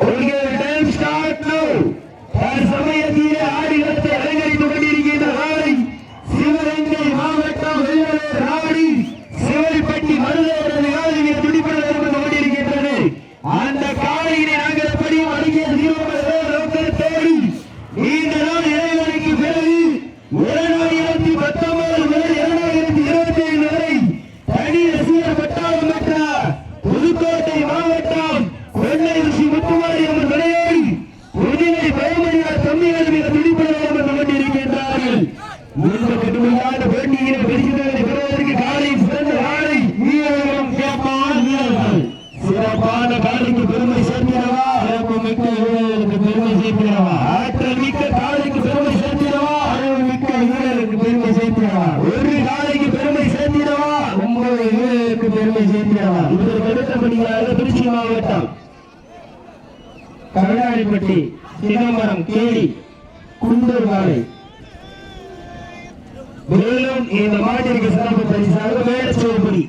We'll get a damn start now. வீரர்களுக்கு பெருமை சேர்க்கிறவா ஆற்றல் மிக்க காலைக்கு பெருமை சேர்க்கிறவா அறிவு மிக்க வீரருக்கு பெருமை சேர்க்கிறவா ஒரு காலைக்கு பெருமை சேர்க்கிறவா ஒன்பது வீரருக்கு பெருமை சேர்க்கிறவா இதற்கு அடுத்தபடியாக திருச்சி மாவட்டம். கருணாடிப்பட்டி சிதம்பரம் கேடி குண்டூர் காலை மேலும் இந்த மாட்டிற்கு சிறப்பு பரிசாக மேலச்சோப்படி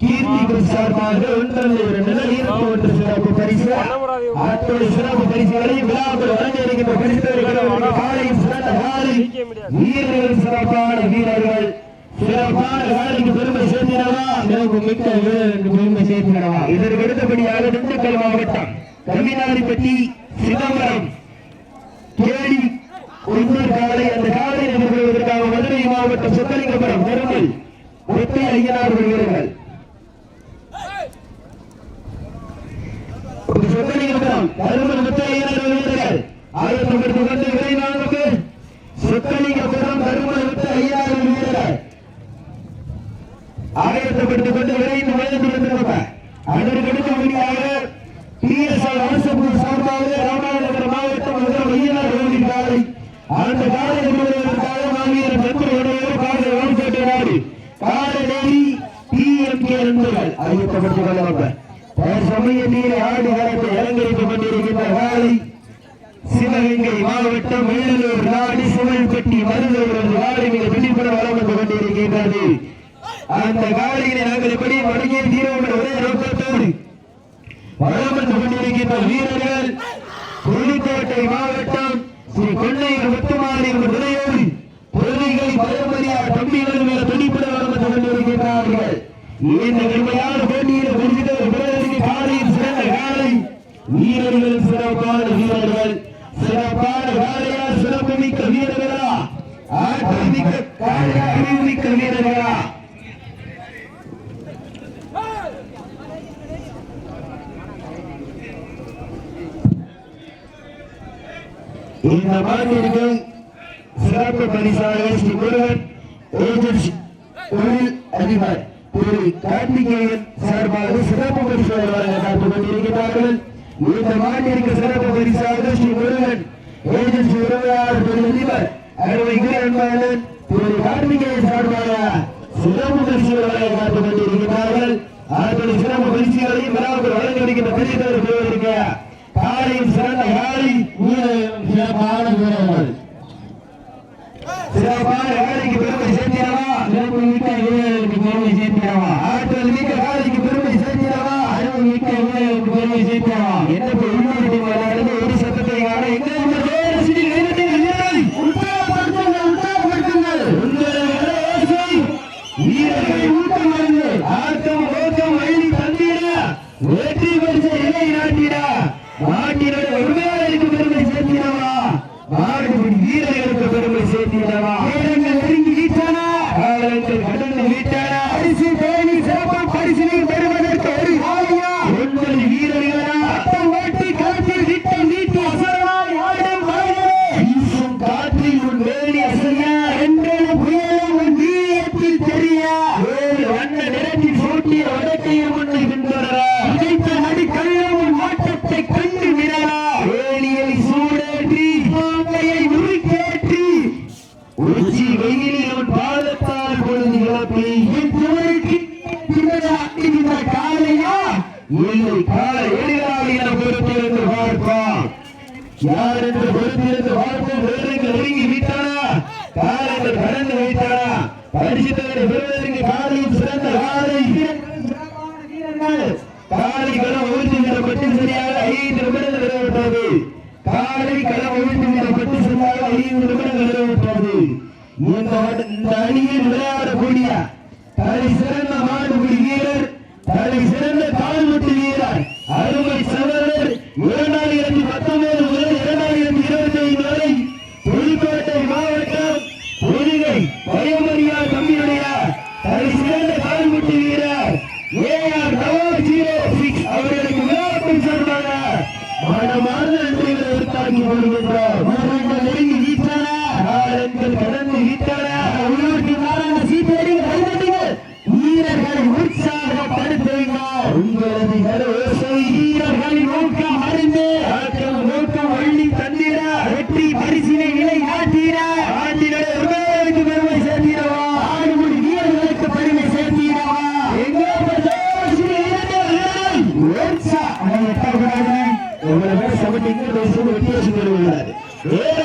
கீர்த்திக்கு சார்பாக ஒன்றல்ல இரண்டு ஒன்று சிறப்பு பரிசு. அத்தோடு சிறப்பு பரிசுகளை விழாக்கள் வழங்க இருக்கின்ற சிறந்த காலை வீரர்கள் சிறப்பான வீரர்கள். சிறப்பான காலைக்கு பெருமை சேர்த்தினவா எனக்கு மிக்க பெருமை சேர்த்தினவா இதற்கு அடுத்தபடியாக திண்டுக்கல் மாவட்டம் கவினாரிப்பட்டி சிதம்பரம் கேடி காலை. அந்த காலை எதிர்கொள்வதற்காக மதுரை மாவட்டம் சொத்தலிங்கபுரம் பெருமை ஒத்தை ஐயனார் வீரர்கள் ஒரு சொத்தலிங்கபுரம் பெருமல் வீரர்கள் ஆயிரத்தி கொண்டு விரைவாக சொத்தலிங்கபுரம் பெருமல் ஒத்தை வீரர்கள் ஆயிரத்தப்படுத்திக் கொண்டு விரைந்து வயது வந்திருப்ப அதற்கு அடுத்தபடியாக பிஎஸ்ஆர் அரசபுரம் சார்பாக ராமநாதபுரம் மாவட்டம் மதுரை ஐயனார் கோவில் காலை. அந்த காலை நிறுவனத்திற்காக மாவீர நண்பர்களுடைய காலை வாங்கிட்டு நாடு காலை நேரி டிஎம்கே நண்பர்கள் கொள்ளப்பட்ட. சமயத்திலே ஆடு காலத்தை அலங்கரித்துக் கொண்டிருக்கின்ற காலை சிவகங்கை மாவட்டம் வேலூர் நாடு சிவல்பட்டி மருதூர் காலை மிக பிடிப்பட கொண்டிருக்கின்றது. அந்த காலையினை நாங்கள் எப்படி வடக்கே தீரம் என்ற ஒரே நோக்கத்தோடு வளம் கொண்டிருக்கின்ற வீரர்கள் புதுக்கோட்டை மாவட்டம் ஸ்ரீ கொள்ளையர் முத்துமாரி நிலையோடு பொருளிகளை பரம்பரையா தம்பிகள் மேல துடிப்பட வளம் கொண்டிருக்கின்றார்கள். இந்த கடுமையான போட்டியில் குறிப்பிட்ட பிறகு காலையில் சிறந்த காலை வீரர்கள் சிறப்பான வீரர்கள் சிறப்பான காலையா சிறப்பு மிக்க வீரர்களா ஆற்றல் மிக்க காலையா அறிவு மிக்க வீரர்களா இந்த மாநிலத்திற்கு சிறப்பு பரிசாக ஸ்ரீ முருகன் ஏஜென்சி தொழில் அதிபர் திரு கார்த்திகேயன் சார்பாக சிறப்பு பரிசு வழங்க காத்துக் கொண்டிருக்கிறார்கள் இந்த மாநிலத்திற்கு சிறப்பு பரிசாக ஸ்ரீ முருகன். ஏஜென்சி உறவையாளர் தொழில் அதிபர் அறுவை அன்பாளன் திரு கார்த்திகேயன் சார்பாக சிறப்பு பரிசு காத்துக் கொண்டிருக்கிறார்கள். அதனுடைய சிறப்பு பரிசுகளையும் விழாவுக்கு வழங்க இருக்கின்ற பெரியவர் காலையும் சிறந்த காலை வீரர்களும் சிறப்பான வீரர்கள் சிறப்பான காலைக்கு பெருமை சேர்த்திடவா சிறப்பு மிக்க வீரர்களுக்கு பெருமை சேர்த்திடவா ஆற்றல் மிக்க காலைக்கு பெருமை சேர்த்திடவா அறிவு மிக்க வீரர்களுக்கு பெருமை சேர்த்திடவா என்ன போய் இன்னொரு டீம் விளையாடுறது ஒரு சத்தத்தை காண எங்க நம்ம வேறு சிடி வீரர்கள் வீரர்கள் உற்சாகப்படுத்துங்கள் உற்சாகப்படுத்துங்கள் உங்களை வரவேற்று வீரர்களை ஊக்கமருந்து ஆட்டம் ஓட்டம் வழி தந்திட வெற்றி பரிசை இலை நாட்டிட நாட்டினோட உரிமையாளருக்கு பெருமை சேர்த்திடவா நாடுபடி வீரர்களுக்கு பெருமை சேர்த்திடவா வீரர்கள் நெருங்கி வீட்டான காலங்கள் கடந்து வீட்டான பரிசு தேடி சிறப்பு பரிசினை பெறுவதற்கு ஒரு ஆலையா ஒன்பது வீரர்களா ஆட்டம் ஓட்டி களத்தில் திட்டம் நீட்டி அசரனாய் ஆடும் மனிதனே வீசும் காற்றில் உன் வேலி அசையா என்றும் புயலும் உன் வீரத்தில் தெரியா? வேறு வண்ண நிறத்தில் சூட்டிய வடக்கையும் உன்னை இழப்பி என் துணைக்கு காலையா இல்லை காலை எளிதாக என பொறுத்திருந்து பார்ப்பான் யார் என்று பொறுத்திருந்து பார்ப்போம் வேறுங்கள் நெருங்கி விட்டானா காலங்கள் கடந்து வைத்தானா பரிசுத்தவரை பெறுவதற்கு காலையும் சிறந்த காலை காலை களம் சரியாக ஐந்து நிமிடங்கள் நிறைவேற்றது காலை களம் சரியாக ஐந்து நிமிடங்கள் நிறைவேற்றது இந்த அணியில் விளையாடக்கூடிய தலை சிறந்த மாடுபிடி வீரர் தலை சிறந்த கால்முட்டு வீரர் அருமை சகோதரர் இரண்டாயிரத்தி பத்தொன்பது முதல் இரண்டாயிரத்தி இருபத்தி ஐந்து வரை புதுக்கோட்டை மாவட்டம் புதுகை பயமரியா தம்பியுடைய தலை சிறந்த கால்முட்டு வீரர் ஏஆர் ஜீரோ சிக்ஸ் அவர்களுக்கு விழாக்கள் சார்பாக மனமார்ந்த நன்றிகளை உருத்தாக்கி வருகின்றோம் Yeah.